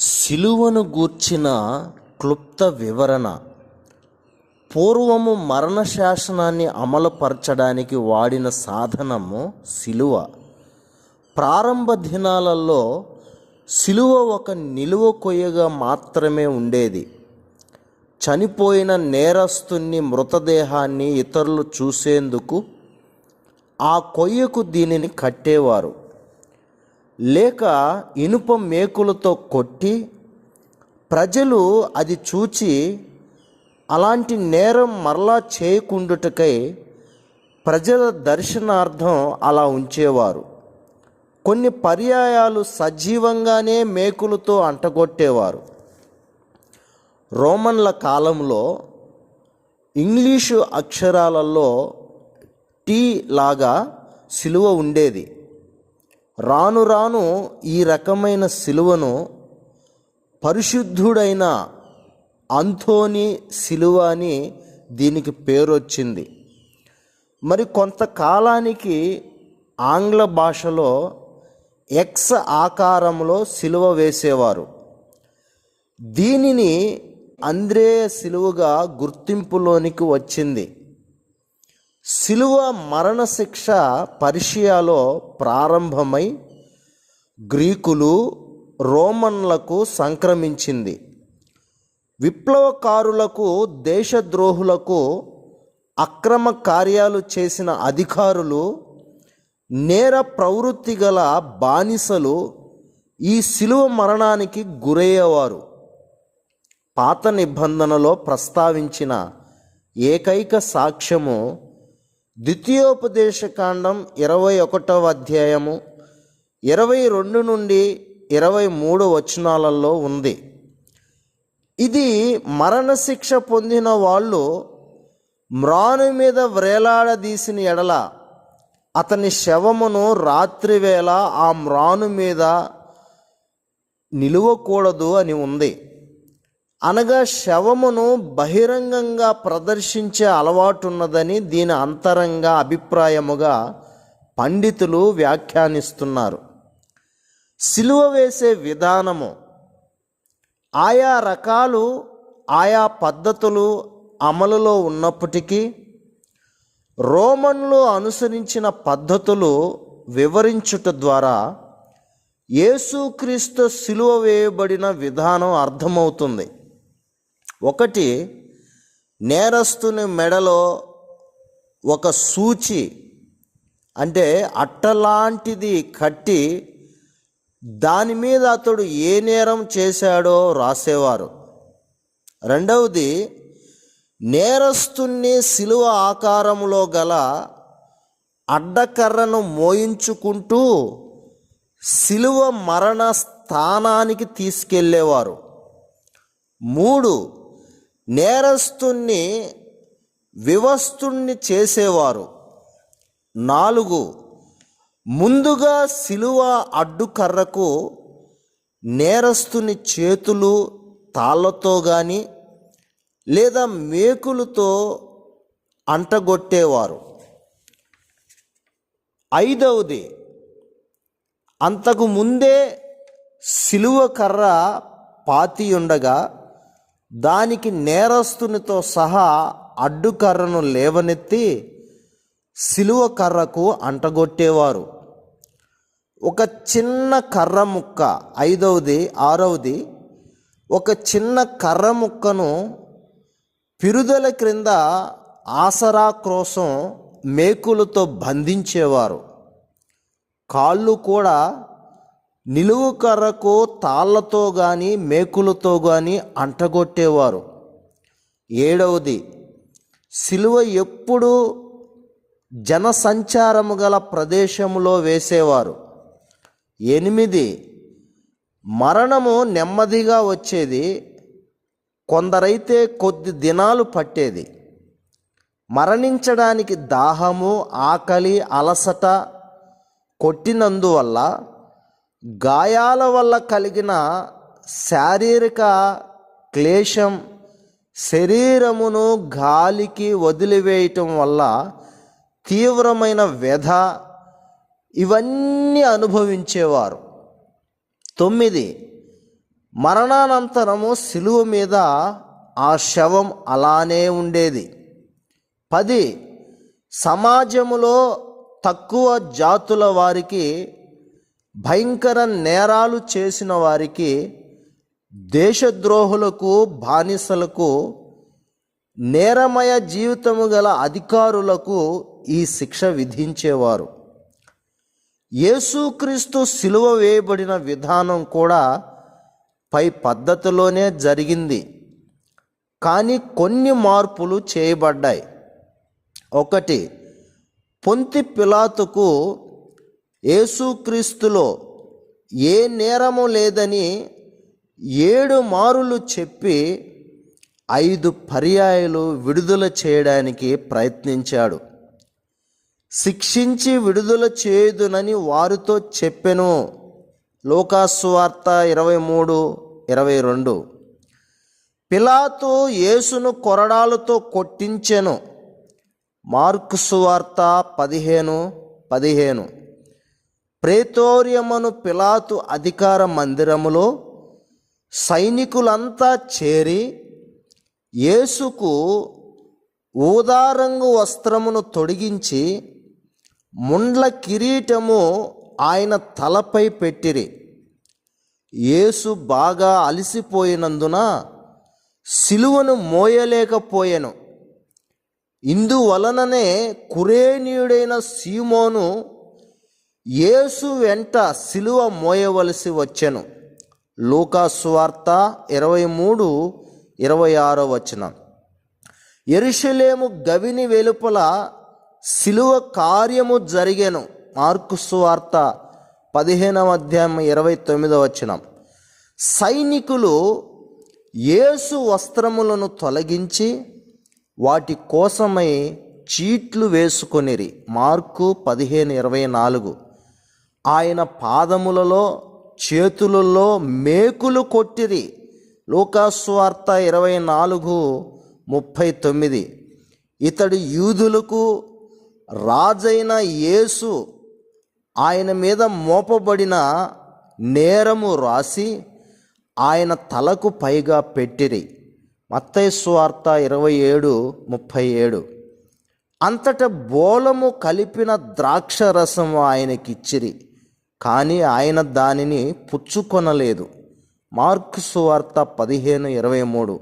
సిలువను గూర్చిన క్లుప్త వివరణ. పూర్వము మరణ శాసనాన్ని అమలుపరచడానికి వాడిన సాధనము సిలువ. ప్రారంభ దినాలలో సిలువ ఒక నిలువ కొయ్యగా మాత్రమే ఉండేది. చనిపోయిన నేరస్తుని మృతదేహాన్ని ఇతరులు చూసేందుకు ఆ కొయ్యకు దీనిని కట్టేవారు. లేక ఇనుప మేకులతో కొట్టి ప్రజలు అది చూచి అలాంటి నేరం మరలా చేయకుండుటకై ప్రజల దర్శనార్థం అలా ఉంచేవారు. కొన్ని పర్యాయాలు సజీవంగానే మేకులతో అంటగొట్టేవారు. రోమన్ల కాలంలో ఇంగ్లీషు అక్షరాలలో టీ లాగా సిలువ ఉండేది. రాను రాను ఈ రకమైన సిలువను పరిశుద్ధుడైన అంథోని సిలువ అని దీనికి పేరు వచ్చింది మరి కొంతకాలానికి ఆంగ్ల భాషలో ఎక్స్ ఆకారంలో సిలువ వేసేవారు. దీనిని అంద్రేయ సిలువగా గుర్తింపులోనికి వచ్చింది. సిలువ మరణశిక్ష పర్షియాలో ప్రారంభమై గ్రీకులు రోమన్లకు సంక్రమించింది. విప్లవకారులకు దేశద్రోహులకు అక్రమ కార్యాలు చేసిన అధికారులు నేర ప్రవృత్తి గల బానిసలు ఈ సిలువ మరణానికి గురయ్యేవారు. పాత నిబంధనలో ప్రస్తావించిన ఏకైక సాక్ష్యము ద్వితీయోపదేశకాండం ఇరవై ఒకటవ అధ్యాయము ఇరవై రెండు నుండి ఇరవై మూడు వచనాలలో ఉంది. ఇది మరణశిక్ష పొందిన వాళ్ళు మ్రాను మీద వ్రేలాడదీసిన ఎడల అతని శవమును రాత్రివేళ ఆ మ్రాను మీద నిలువకూడదు అని ఉంది. అనగా శవమును బహిరంగంగా ప్రదర్శించే అలవాటున్నదని దీని అంతరంగ అభిప్రాయముగా పండితులు వ్యాఖ్యానిస్తున్నారు. సిలువ వేసే విధానము ఆయా రకాలు ఆయా పద్ధతులు అమలులో ఉన్నప్పటికీ రోమన్లు అనుసరించిన పద్ధతులు వివరించుట ద్వారా యేసుక్రీస్తు సిలువ వేయబడిన విధానం అర్థమవుతుంది. ఒకటి నేరస్తుని మెడలో ఒక సూచి అంటే అట్టలాంటిది కట్టి దాని మీద అతడు ఏ నేరం చేశాడో రాసేవారు. రెండవది నేరస్తుని సిలువ ఆకారములో గల అడ్డకర్రను మోయించుకుంటూ సిలువ మరణ స్థానానికి తీసుకెళ్ళేవారు మూడు నేరస్తుణ్ణి వివస్తుణ్ణి చేసేవారు. నాలుగు ముందుగా సిలువ అడ్డుకర్రకు నేరస్తుని చేతులు తాళ్ళతో కానీ లేదా మేకులతో అంటగొట్టేవారు. ఐదవది అంతకు ముందే సిలువ కర్ర పాతి ఉండగా దానికి నేరస్తునితో సహా అడ్డుకర్రను లేవనెత్తి సిలువ కర్రకు అంటగొట్టేవారు. ఒక చిన్న కర్ర ముక్క ఐదవది ఆరవది ఒక చిన్న కర్ర ముక్కను పిరుదల క్రింద ఆసరా కోసం మేకులతో బంధించేవారు. కాళ్ళు కూడా నిలువు కర్రకు తాళ్ళతో కానీ మేకులతో కానీ అంటగొట్టేవారు. ఏడవది సిలువ ఎప్పుడు జనసంచారము గల ప్రదేశములో వేసేవారు. ఎనిమిది మరణము నెమ్మదిగా వచ్చేది కొందరైతే కొద్ది దినాలు పట్టేది. మరణించడానికి దాహము ఆకలి అలసట కొట్టినందువల్ల గాయాల వల్ల కలిగిన శారీరక క్లేశం శరీరమును గాలికి వదిలివేయటం వల్ల తీవ్రమైన వ్యధ ఇవన్నీ అనుభవించేవారు. తొమ్మిది మరణానంతరము సిలువ మీద ఆ శవం అలానే ఉండేది. పది సమాజములో తక్కువ జాతుల వారికి భయంకర నేరాలు చేసిన వారికి దేశద్రోహులకు బానిసలకు నేరమయ జీవితము గల అధికారులకు ఈ శిక్ష విధించేవారు. యేసుక్రీస్తు సిలువ వేయబడిన విధానం కూడా పై పద్ధతిలోనే జరిగింది. కానీ కొన్ని మార్పులు చేయబడ్డాయి. ఒకటి పొంతి పిలాతుకు యేసుక్రీస్తులో ఏ నేరము లేదని ఏడు మారులు చెప్పి ఐదు పర్యాయాలు విడుదల చేయడానికి ప్రయత్నించాడు. శిక్షించి విడుదల చేయదునని వారితో చెప్పెను. లోకాసువార్త ఇరవై మూడు ఇరవై రెండు. పిలాతో యేసును కొరడాలతో కొట్టించెను. మార్కు సువార్త పదిహేను పదిహేను. ప్రేతోర్యమను పిలాతు అధికార మందిరములో సైనికులంతా చేరి యేసుకు ఊదారంగు వస్త్రమును తొడిగించి ముండ్ల కిరీటము ఆయన తలపై పెట్టిరి. యేసు బాగా అలసిపోయినందున సిలువను మోయలేకపోయెను. ఇందువలననే కురేనీయుడైన సీమోను యేసు వెంట సిలువ మోయవలసి వచ్చెను. లూకాసువార్త ఇరవై మూడు ఇరవై ఆరో వచనం. ఎరుషలేము గవిని వెలుపల సిలువ కార్యము జరిగెను. మార్కు సువార్త పదిహేనవ అధ్యాయం ఇరవై తొమ్మిదవ వచనం. సైనికులు యేసు వస్త్రములను తొలగించి వాటి కోసమై చీట్లు వేసుకొనిరి. మార్కు పదిహేను ఇరవై నాలుగు. ఆయన పాదములలో చేతులలో మేకులు కొట్టిరి. లోకాస్వార్త ఇరవై నాలుగు ముప్పై తొమ్మిది. ఇతడు యూదులకు రాజైన యేసు ఆయన మీద మోపబడిన నేరము రాసి ఆయన తలకు పైగా పెట్టిరి. మత్తైస్వార్త ఇరవై ఏడు ముప్పై ఏడు. అంతట బోలము కలిపిన ద్రాక్ష రసము ఆయనకిచ్చిరి. కానీ ఆయన దానిని పుచ్చుకొనలేదు. మార్కు సువార్త పదిహేను ఇరవై మూడు.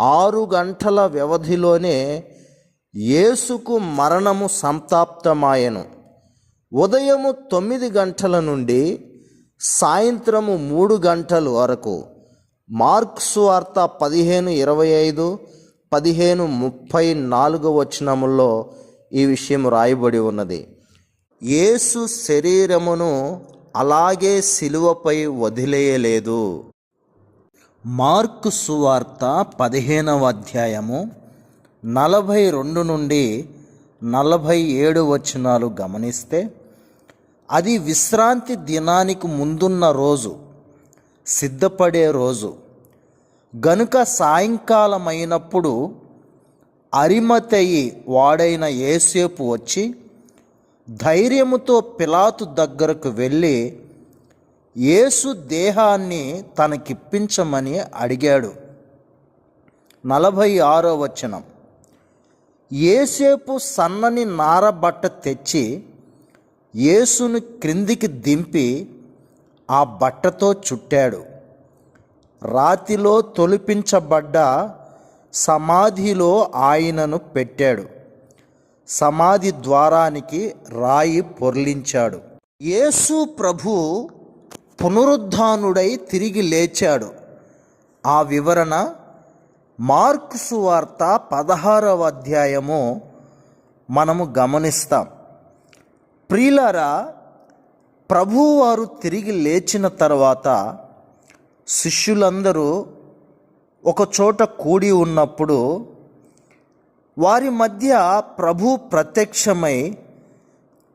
ఆరు గంటల వ్యవధిలోనే యేసుకు మరణము సంతాప్తమాయెను. ఉదయము తొమ్మిది గంటల నుండి సాయంత్రము మూడు గంటల వరకు. మార్క్స్ వార్త పదిహేను ఇరవై ఐదు పదిహేను ముప్పై నాలుగు వచనముల్లో ఈ విషయం రాయబడి ఉన్నది. యేసు శరీరమును అలాగే సిలువపై వదిలేయలేదు. మార్కు సువార్త పదిహేనవ అధ్యాయము నలభై రెండు నుండి నలభై ఏడు వచనాలు గమనిస్తే అది విశ్రాంతి దినానికి ముందున్న రోజు సిద్ధపడే రోజు. గనుక సాయంకాలం అయినప్పుడు అరిమతయి వాడైన ఏసేపు వచ్చి ధైర్యముతో పిలాతు దగ్గరకు వెళ్ళి యేసు దేహాన్ని తనకిప్పించమని అడిగాడు. నలభై ఆరో వచనం. ఏసేపు సన్నని నారబట్ట తెచ్చి యేసును క్రిందికి దింపి ఆ బట్టతో చుట్టాడు. రాతిలో తొలిపించబడ్డ సమాధిలో ఆయనను పెట్టాడు. సమాధి ద్వారానికి రాయి పొర్లించాడు. యేసు ప్రభు పునరుద్ధానుడై తిరిగి లేచాడు. ఆ వివరణ మార్క్సు వార్త పదహారవ అధ్యాయము మనము గమనిస్తాం. ప్రియులారా ప్రభువారు తిరిగి లేచిన తర్వాత శిష్యులందరూ ఒకచోట కూడి ఉన్నప్పుడు వారి మధ్య ప్రభు ప్రత్యక్షమై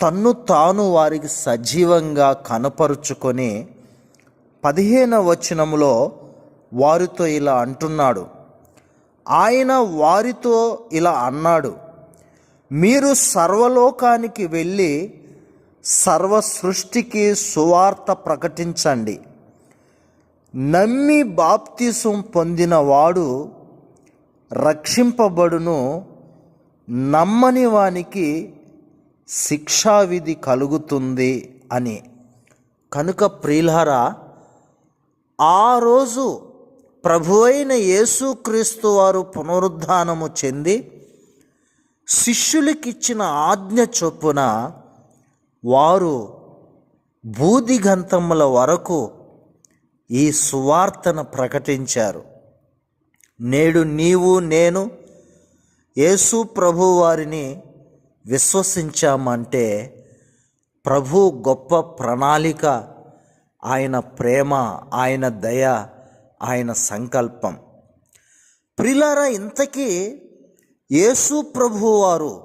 తన్ను తాను వారికి సజీవంగా కనపరుచుకొని పదిహేన వచనములో వారితో ఇలా అంటున్నాడు. ఆయన వారితో ఇలా అన్నాడు మీరు సర్వలోకానికి వెళ్ళి సర్వ సృష్టికి సువార్త ప్రకటించండి. నమ్మి బాప్తిసం పొందినవాడు రక్షింపబడును నమ్మని వానికి శిక్షావిధి కలుగుతుంది అని. కనుక ప్రియులారా ఆ రోజు ప్రభు అయిన యేసుక్రీస్తు వారు పునరుద్ధానము చెంది శిష్యులకిచ్చిన ఆజ్ఞ చొప్పున వారు బూదిగంతముల వరకు ఈ సువార్తను ప్రకటించారు. నేడు నీవు నేను యేసు ప్రభు వారిని విశ్వసించామంటే ప్రభు గొప్ప ప్రణాళిక ఆయన ప్రేమ ఆయన దయ ఆయన సంకల్పం. ప్రిలారా ఇంతకీ యేసు ప్రభు వారు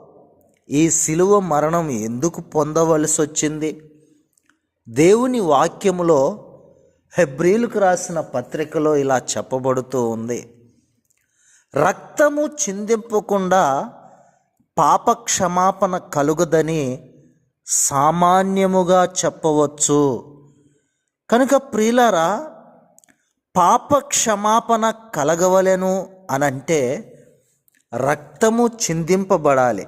ఈ శిలువ మరణం ఎందుకు పొందవలసి వచ్చింది? దేవుని వాక్యములో హెబ్రిలకు రాసిన పత్రికలో ఇలా చెప్పబడుతూ ఉంది. రక్తము చిందింపకుండా పాప క్షమాపణ కలుగదని సామాన్యముగా చెప్పవచ్చు. కనుక ప్రియులారా పాప క్షమాపణ కలగవలెను అనంటే రక్తము చిందింపబడాలి.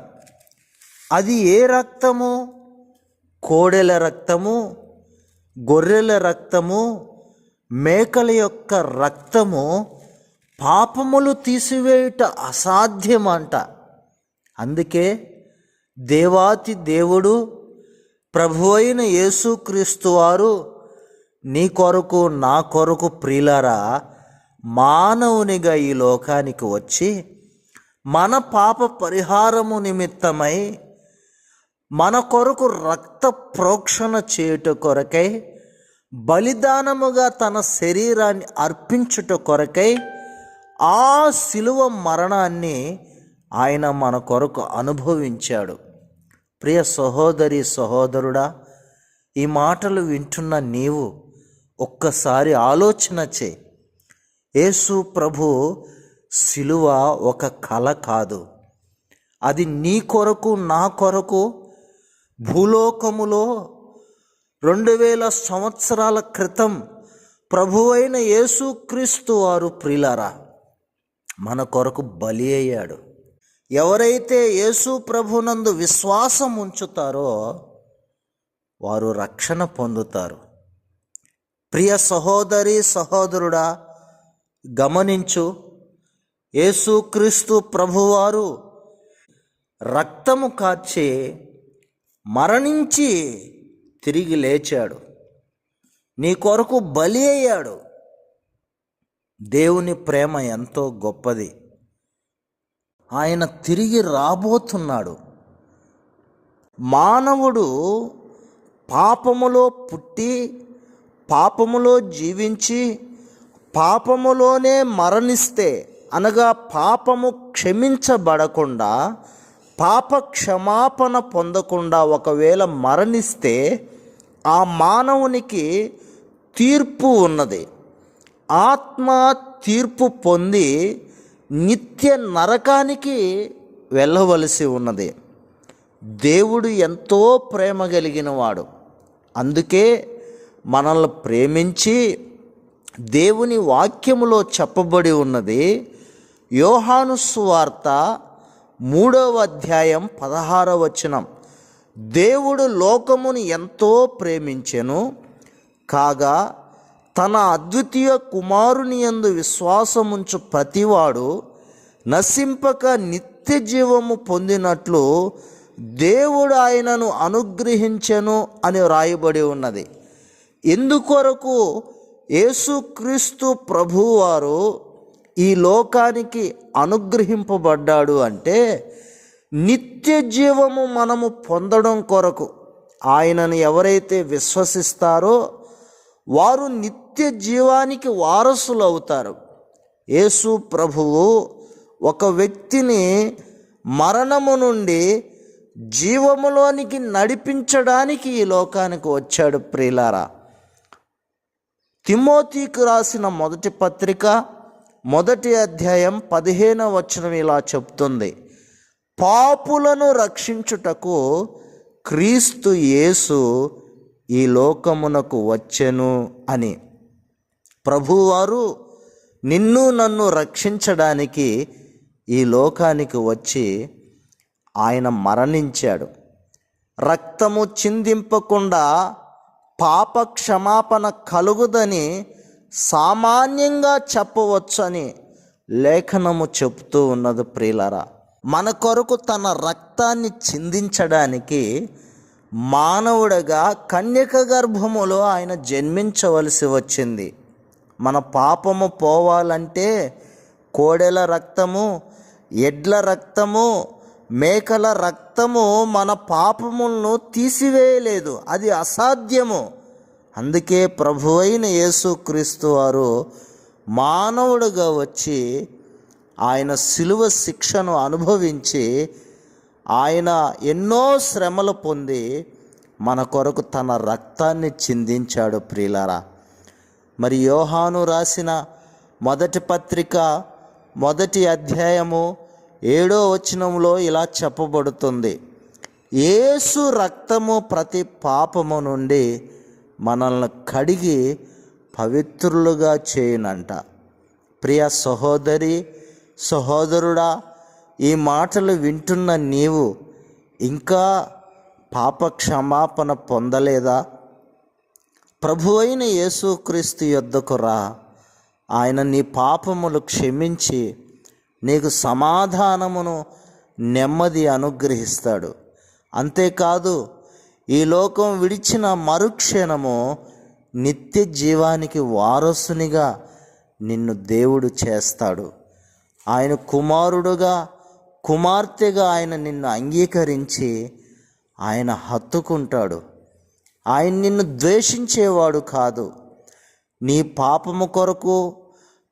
అది ఏ రక్తము? కోడెల రక్తము గొర్రెల రక్తము మేకల యొక్క రక్తము పాపములు తీసివేయుట అసాధ్యమంట. అందుకే దేవాతి దేవుడు ప్రభు అయిన యేసుక్రీస్తు వారు నీ కొరకు నా కొరకు ప్రియులరా మానవునిగా ఈ లోకానికి వచ్చి మన పాప పరిహారము నిమిత్తమై మన కొరకు రక్త ప్రోక్షణ చేయుట కొరకై బలిదానముగా తన శరీరాన్ని అర్పించుట కొరకై ఆ శిలువ మరణాన్ని ఆయన మన కొరకు అనుభవించాడు. ప్రియ సహోదరి సహోదరుడా ఈ మాటలు వింటున్న నీవు ఒక్కసారి ఆలోచన చే యేసు ప్రభు శిలువ ఒక కళ కాదు. అది నీ కొరకు నా కొరకు భూలోకములో రెండు వేల సంవత్సరాల క్రితం ప్రభువైన యేసుక్రీస్తు వారు ప్రిలారా మన కొరకు బలి అయ్యాడు. ఎవరైతే యేసు ప్రభునందు విశ్వాసం ఉంచుతారో వారు రక్షణ పొందుతారు. ప్రియ సహోదరి సహోదరుడా గమనించు యేసుక్రీస్తు ప్రభువారు రక్తము కార్చి మరణించి తిరిగి లేచాడు. నీ కొరకు బలి అయ్యాడు. దేవుని ప్రేమ ఎంతో గొప్పది. ఆయన తిరిగి రాబోతున్నాడు. మానవుడు పాపములో పుట్టి పాపములో జీవించి పాపములోనే మరణిస్తే అనగా పాపము క్షమించబడకుండా పాప క్షమాపణ పొందకుండా ఒకవేళ మరణిస్తే ఆ మానవునికి తీర్పు ఉన్నది. ఆత్మ తీర్పు పొంది నిత్య నరకానికి వెళ్ళవలసి ఉన్నది. దేవుడు ఎంతో ప్రేమ కలిగిన వాడు. అందుకే మనల్ని ప్రేమించి దేవుని వాక్యములో చెప్పబడి ఉన్నది యోహాను సువార్త మూడవ అధ్యాయం పదహార వచనం. దేవుడు లోకమును ఎంతో ప్రేమించెను కాగా తన అద్వితీయ కుమారుని యందు విశ్వాసముంచు ప్రతివాడు నశింపక నిత్య జీవము పొందినట్లు దేవుడు ఆయనను అనుగ్రహించెను అని వ్రాయబడి ఉన్నది. ఎందుకొరకు? యేసుక్రీస్తు ప్రభువారు ఈ లోకానికి అనుగ్రహింపబడ్డాడు అంటే నిత్య జీవము మనము పొందడం కొరకు. ఆయనను ఎవరైతే విశ్వసిస్తారో వారు నిత్య జీవానికి వారసులు అవుతారు యేసు ప్రభువు ఒక వ్యక్తిని మరణము నుండి జీవములోనికి నడిపించడానికి ఈ లోకానికి వచ్చాడు ప్రియులారా. తిమోతికి రాసిన మొదటి పత్రిక మొదటి అధ్యాయం పదిహేనవ వచనం ఇలా చెప్తుంది. పాపులను రక్షించుటకు క్రీస్తు యేసు ఈ లోకమునకు వచ్చెను అని. ప్రభువారు నిన్ను నన్ను రక్షించడానికి ఈ లోకానికి వచ్చి ఆయన మరణించాడు. రక్తము చిందింపకుండా పాప క్షమాపణ కలుగుదని సామాన్యంగా చెప్పవచ్చని లేఖనము చెప్తూ ఉన్నది ప్రియులరా. మన కొరకు తన రక్తాన్ని చిందించడానికి మానవుడగా కన్యక గర్భములో ఆయన జన్మించవలసి వచ్చింది. మన పాపము పోవాలంటే కోడెల రక్తము ఎడ్ల రక్తము మేకల రక్తము మన పాపములను తీసివేయలేదు. అది అసాధ్యము. అందుకే ప్రభు అయిన యేసుక్రీస్తు వారు మానవుడుగా వచ్చి ఆయన శిలువ శిక్షను అనుభవించి ఆయన ఎన్నో శ్రమలు పొంది మన కొరకు తన రక్తాన్ని చిందించాడు ప్రియులారా. మరి యోహాను రాసిన మొదటి పత్రిక మొదటి అధ్యాయము ఏడో వచనంలో ఇలా చెప్పబడుతుంది. యేసు రక్తము ప్రతి పాపము నుండి మనల్ని కడిగి పవిత్రులుగా చేయునంట. ప్రియ సహోదరి సహోదరుడా ఈ మాటలు వింటున్న నీవు ఇంకా పాప క్షమాపణ పొందలేదా? ప్రభు అయిన యేసుక్రీస్తు యొద్దకు రా. ఆయన నీ పాపములు క్షమించి నీకు సమాధానమును నెమ్మది అనుగ్రహిస్తాడు. అంతేకాదు ఈ లోకం విడిచిన మరుక్షణము నిత్య జీవానికి వారసునిగా నిన్ను దేవుడు చేస్తాడు. ఆయన కుమారుడుగా కుమార్తెగా ఆయన నిన్ను అంగీకరించి ఆయన హత్తుకుంటాడు. ఆయన నిన్ను ద్వేషించేవాడు కాదు. నీ పాపము కొరకు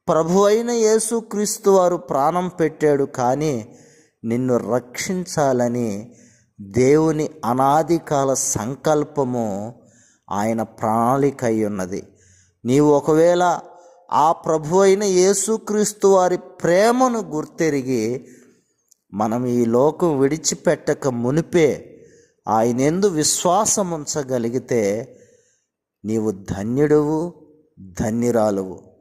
ప్రభు అయిన యేసుక్రీస్తు వారు ప్రాణం పెట్టాడు కానీ నిన్ను రక్షించాలని దేవుని అనాది కాల సంకల్పము ఆయన ప్రణాళిక అయి ఉన్నది. నీవు ఒకవేళ ఆ ప్రభు అయిన యేసుక్రీస్తు వారి ప్రేమను గుర్తెరిగి మనం ఈ లోకం విడిచిపెట్టక మునిపే ఆయనెందు విశ్వాసముంచగలిగితే నీవు ధన్యుడువు ధన్యురాలువు.